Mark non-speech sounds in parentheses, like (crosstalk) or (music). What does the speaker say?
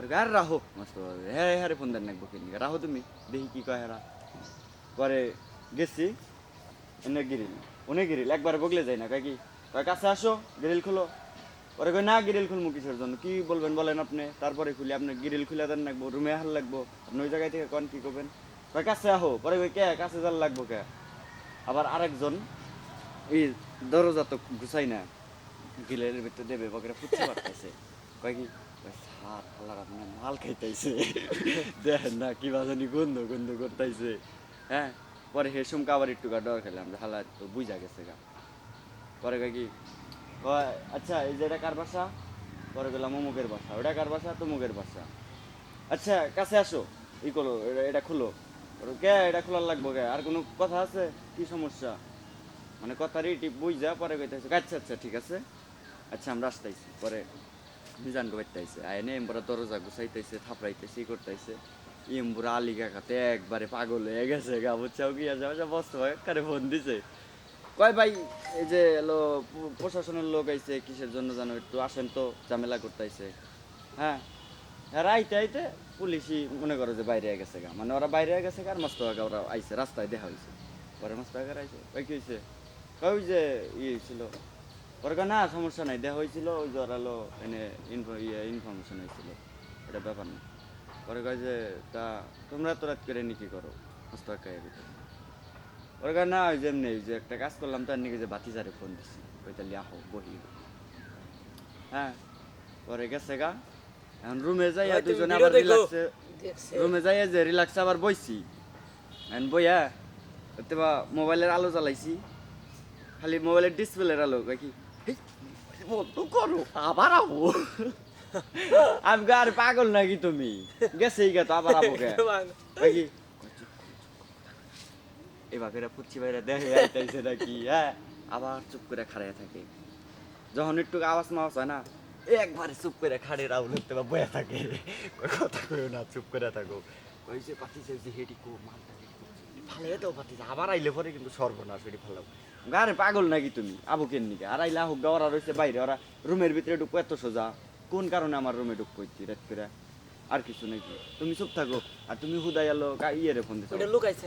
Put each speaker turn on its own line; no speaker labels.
পরে আর রাহো। মস্ত হ্যাঁ হ্যাঁ ফোন দেন নাকবো কিনি রাহো তুমি দেখি কি কয় হেরা। পরে গেছি এনে গিরিল উনি গিরিল একবার বগলে যায় না কয় কি? কয় কাছে আসো গিরিল খুলো। পরে কয় না গিরিল খুলমু কিসের জন্য? কি বলবেন বলেন আপনি? তারপরে খুলি আপনি গিরিল খুলে দেন লাগবো রুমে হাল লাগবো। আপনি ওই জায়গায় থেকে কন কি করবেন? কয় কাছে আহো। পরে কই কে? কাছে যার লাগবো কে? আবার আরেকজন এই দরজা তো গুছাই না। গিলের ভিতরে দেবে বকরে ফুটতে (laughs) পারতেছে। কয় কি? সাত আল্লাহ আপনার মাল খাইতেছে দেখেন না কি বাজানি গন্ধ গন্ধ করতেছে হ্যাঁ পরে হে সুমকা আবার একটু গা ডর খেলাম যে হালা তো বুঝা গেছে গা পরে কি আচ্ছা এই যে এটা কার বাসা পরে গেলাম অমুকের বাসা ওটা কার বাসা তমুকের বাসা আচ্ছা কাছে আসো ই করো এটা- এটা খুলো কে এটা খোলার লাগবো কে আর কোনো কথা আছে কি সমস্যা মানে কথার টিপ বুঝা পরে কইতেছে আচ্ছা আচ্ছা ঠিক আছে আচ্ছা আমরা আসতেছি পরে মিজান করতেছে আইনে এমবরা দরজা গুছাইতেছে থাপড়াইতেছে ই করতেছে ইমবুরা আলি কাকাতে একবারে পাগল হয়ে গেছে গা, বুঝছাও কি? আছে আচ্ছা বস্ত হয় কারে ফোন দিছে। কয় ভাই, এই যে এলো প্রশাসনের লোক আইছে, কিসের জন্য জানো একটু আসেন তো, ঝামেলা করতেছে হ্যাঁ? হ্যাঁ আইতে আইতে পুলিশই মনে করো যে বাইরে গেছে গা। মানে ওরা বাইরে গেছে আর মস্ত ওরা আইছে, রাস্তায় দেখা হয়েছে পরে মস্ত আইছে। ওই কি হয়েছে ওই যে ইয়ে হয়েছিল পরে কয় না সমস্যা নাই। দেখা হয়েছিল ওই ওরা এনে ইনফো ইয়ে ইনফরমেশন হয়েছিল। এটা ব্যাপার না। পরে কয় যে তা তোমরা তো রাত করে নি কি করো? মস্ত আগায় ভিতরে। ওর কয় না ওই যে এমনি ওই যে একটা কাজ করলাম তার নাকি যে বাতিজারে ফোন দিছি। ওই তাহলে আহো বহি। হ্যাঁ পরে গেছে গা। এখন রুমে যাই
ভাই,
দুজনে আবার। রিল্যাক্সে রুমে যাই যে রিল্যাক্স আবার বইছি। এখন বইয়া তেবা মোবাইলের আলো জ্বালাইছি। খালি মোবাইলের ডিসপ্লের আলো কি? "হেই, বন্ধ করো আবার আবো আমি আরে পাগল নাকি তুমি? গেছে গা তো আবার আবো কে কয় কি? এবার পুচ্ছি বাইরে দেখে আইতাইছে নাকি হ্যাঁ? আবার চুপ করে খাড়াইয়া থাকে। যখন একটু আওয়াজ মাওয়াজ হয় না একবারে চুপ করে খাড়ে রাহুল হতে বা বয়া থাকে কথা কইও না চুপ করে থাকো। কইছে পাতি চাইছে হেডি কো মালটা ভালো তো পাতি আবার আইলে পরে কিন্তু সর্বনাশ ভালো গারে পাগল নাকি তুমি? আবু কেন নিকে? আর আইলা হোক ওরা রয়েছে বাইরে, ওরা রুমের ভিতরে ঢুকবো, এত সোজা। কোন কারণে আমার রুমে ঢুকবো রাত করে? আর কিছু নাকি? তুমি চুপ থাকো। আর তুমি হুদাই আলো ইয়ে রে ফোন
ওটা লুকাইছে